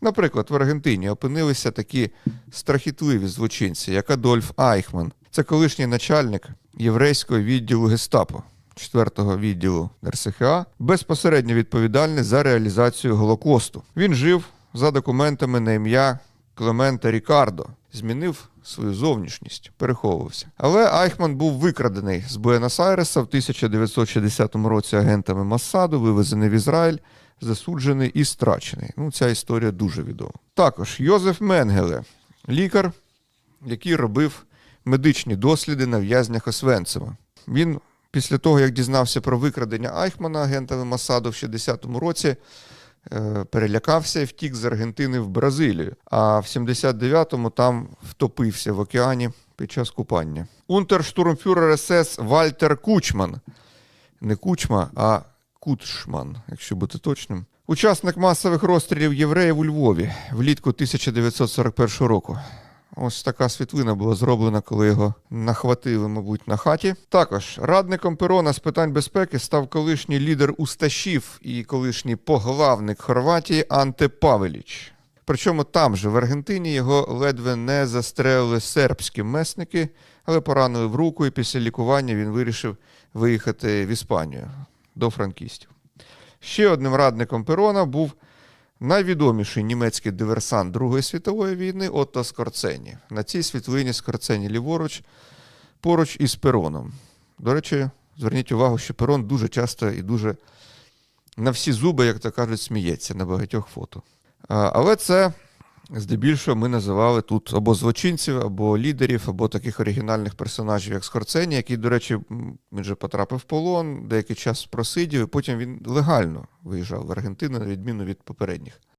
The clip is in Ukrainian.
Наприклад, в Аргентині опинилися такі страхітливі злочинці, як Адольф Айхман. Це колишній начальник єврейського відділу Гестапо, 4-го відділу РСХА, безпосередньо відповідальний за реалізацію Голокосту. Він жив за документами на ім'я Клемента Рікардо, змінив свою зовнішність, переховувався. Але Айхман був викрадений з Буенос-Айреса в 1960 році агентами Моссаду, вивезений в Ізраїль, засуджений і страчений. Ну, ця історія дуже відома. Також Йозеф Менгеле, лікар, який робив медичні досліди на в'язнях Освенцима. Він після того, як дізнався про викрадення Айхмана агентами Моссаду в 60-му році, е, перелякався і втік з Аргентини в Бразилію. А в 79-му там втопився в океані під час купання. Унтерштурмфюрер СС Вальтер Кучман. Не Кучма, а Кутшман, якщо бути точним. Учасник масових розстрілів євреїв у Львові влітку 1941 року. Ось така світлина була зроблена, коли його нахватили, мабуть, на хаті. Також радником Перона з питань безпеки став колишній лідер Усташів і колишній поглавник Хорватії Анте Павеліч. Причому там же, в Аргентині, його ледве не застрелили сербські месники, але поранили в руку, і після лікування він вирішив виїхати в Іспанію до франкістів. Ще одним радником Перона був найвідоміший німецький диверсант Другої світової війни Отто Скорцені. На цій світлині Скорцені ліворуч, поруч із Пероном. До речі, зверніть увагу, що Перон дуже часто і дуже на всі зуби, як то кажуть, сміється на багатьох фото. Але це здебільшого ми називали тут або злочинців, або лідерів, або таких оригінальних персонажів, як Скорцені, який, до речі, він же потрапив в полон, деякий час просидів, і потім він легально виїжджав в Аргентину, на відміну від попередніх.